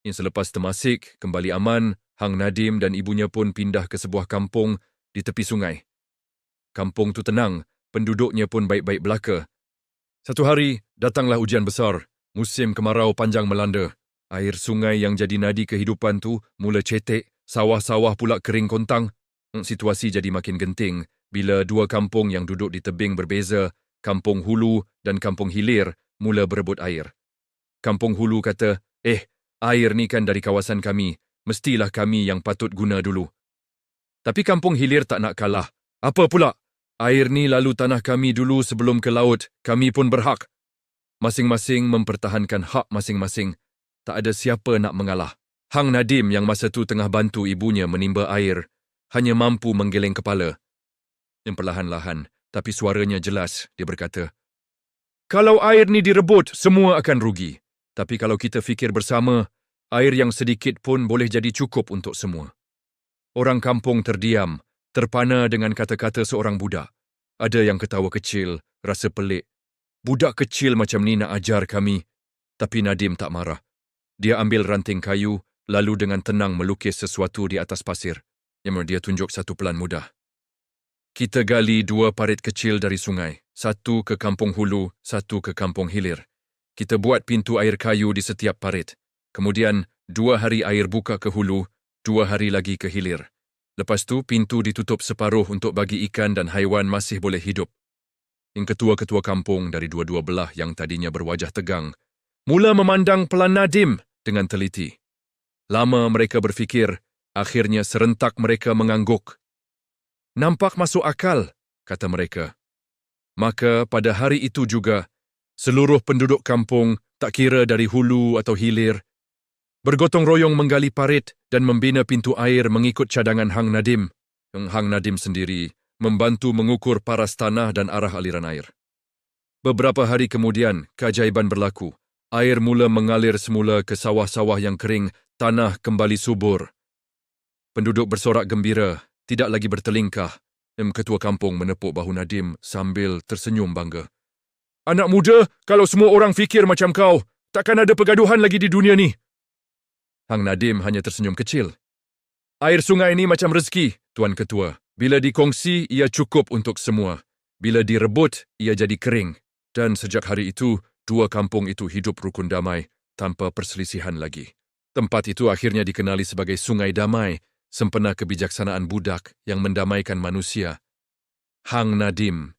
Yang selepas Temasik kembali aman, Hang Nadim dan ibunya pun pindah ke sebuah kampung di tepi sungai. Kampung tu tenang, penduduknya pun baik-baik belaka. Satu hari, datanglah ujian besar. Musim kemarau panjang melanda. Air sungai yang jadi nadi kehidupan tu mula cetek, sawah-sawah pula kering kontang. Hmm, Situasi jadi makin genting bila dua kampung yang duduk di tebing berbeza, Kampung Hulu dan Kampung Hilir, mula berebut air. Kampung Hulu kata, eh, air ni kan dari kawasan kami, mestilah kami yang patut guna dulu. Tapi Kampung Hilir tak nak kalah. Apa pula? Air ni lalu tanah kami dulu sebelum ke laut, kami pun berhak. Masing-masing mempertahankan hak masing-masing. Tak ada siapa nak mengalah. Hang Nadim yang masa tu tengah bantu ibunya menimba air, hanya mampu menggeleng kepala. Yang perlahan-lahan, tapi suaranya jelas, dia berkata, Kalau air ni direbut, semua akan rugi. Tapi kalau kita fikir bersama, air yang sedikit pun boleh jadi cukup untuk semua. Orang kampung terdiam, terpana dengan kata-kata seorang budak. Ada yang ketawa kecil, rasa pelik. Budak kecil macam ni nak ajar kami. Tapi Nadim tak marah. Dia ambil ranting kayu, lalu dengan tenang melukis sesuatu di atas pasir. Yang dia tunjuk satu pelan mudah. Kita gali dua parit kecil dari sungai. Satu ke kampung hulu, satu ke kampung hilir. Kita buat pintu air kayu di setiap parit. Kemudian, dua hari air buka ke hulu, dua hari lagi ke hilir. Lepas tu, pintu ditutup separuh untuk bagi ikan dan haiwan masih boleh hidup. Yang ketua-ketua kampung dari dua-dua belah yang tadinya berwajah tegang, mula memandang pelan Nadim dengan teliti. Lama mereka berfikir, akhirnya serentak mereka mengangguk. Nampak masuk akal, kata mereka. Maka pada hari itu juga, seluruh penduduk kampung, tak kira dari hulu atau hilir, bergotong royong menggali parit dan membina pintu air mengikut cadangan Hang Nadim. Yang Hang Nadim sendiri membantu mengukur paras tanah dan arah aliran air. Beberapa hari kemudian, keajaiban berlaku. Air mula mengalir semula ke sawah-sawah yang kering, tanah kembali subur. Penduduk bersorak gembira, tidak lagi bertelingkah. Em ketua kampung menepuk bahu Nadim sambil tersenyum bangga. Anak muda, kalau semua orang fikir macam kau, takkan ada pergaduhan lagi di dunia ni. Hang Nadim hanya tersenyum kecil. Air sungai ini macam rezeki, Tuan Ketua. Bila dikongsi, ia cukup untuk semua. Bila direbut, ia jadi kering. Dan sejak hari itu, dua kampung itu hidup rukun damai tanpa perselisihan lagi. Tempat itu akhirnya dikenali sebagai Sungai Damai, sempena kebijaksanaan budak yang mendamaikan manusia. Hang Nadim